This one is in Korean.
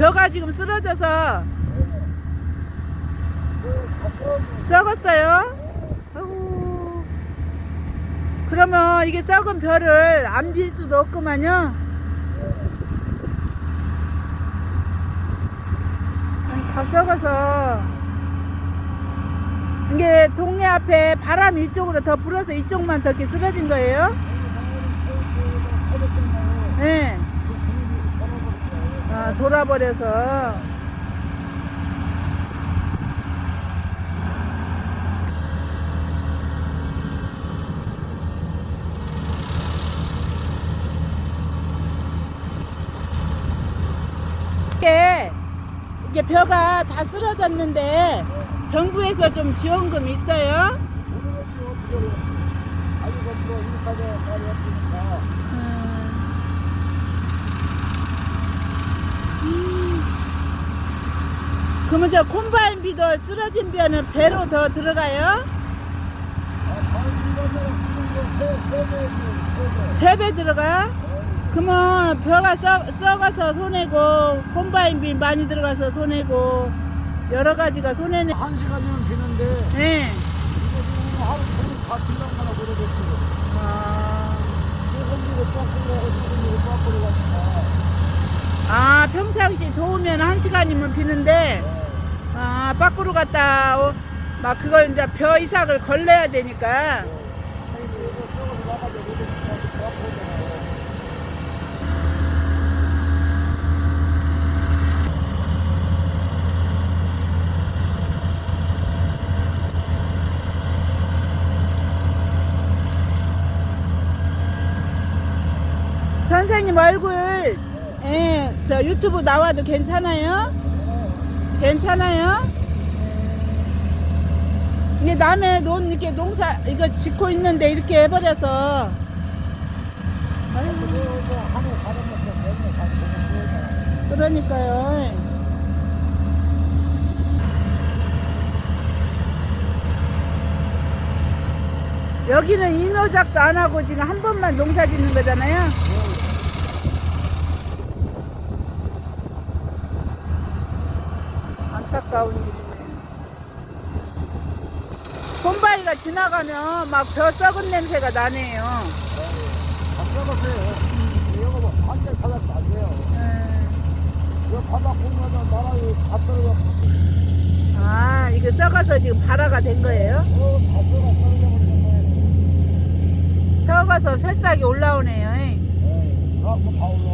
벼가 지금 쓰러져서 썩었어요? 아이고. 그러면 이게 썩은 벼를 안 빌 수도 없구만요. 다 썩어서. 이게 동네 앞에 바람이 이쪽으로 더 불어서 이쪽만 더 이렇게 쓰러진 거예요? 네. 아, 돌아버려서. 이게, 이게 벼가 다 쓰러졌는데, 정부에서 좀 지원금 있어요? 모르겠어요 아니 그거 이렇게 말이 없으니까 그러면 저 콤바인 비도 쓰러진 벼는 배로 더 들어가요? 세 배 들어가? 그러면 벼가 썩, 썩어서 손해고 콤바인 비 많이 들어가서 손해고 여러 가지가 손해네. 한 시간이면 비는데 네. 이거 지금 하루 종일 다 빌랑가나 모르겠어요 아, 빡꾸로 하고 조금 주고 빡꾸로 가니까 아 평상시 좋으면 한 시간이면 비는데 아 밖으로 갔다 오- 막 그걸 이제 벼 이삭을 걸러야 되니까 선생님 얼굴 예, 저 유튜브 나와도 괜찮아요? 괜찮아요? 이게 남의 논 이렇게 농사 이거 짓고 있는데 이렇게 해버려서 그러니까요. 여기는 인호작도 안 하고 지금 한 번만 농사 짓는 거잖아요. 안타까운 일이네. 콤바이가 지나가면 막 벼 썩은 냄새가 나네요. 다 썩었어요 이거 뭐 완전 바닥도 안 돼요 음. 이거 바닥 보면은 나라에 다 떨어져 아, 이거 썩어서 지금 발화가 된 거예요? 어, 다 썩어서 새싹이 올라오네요. 예, 갖고 다 올라오고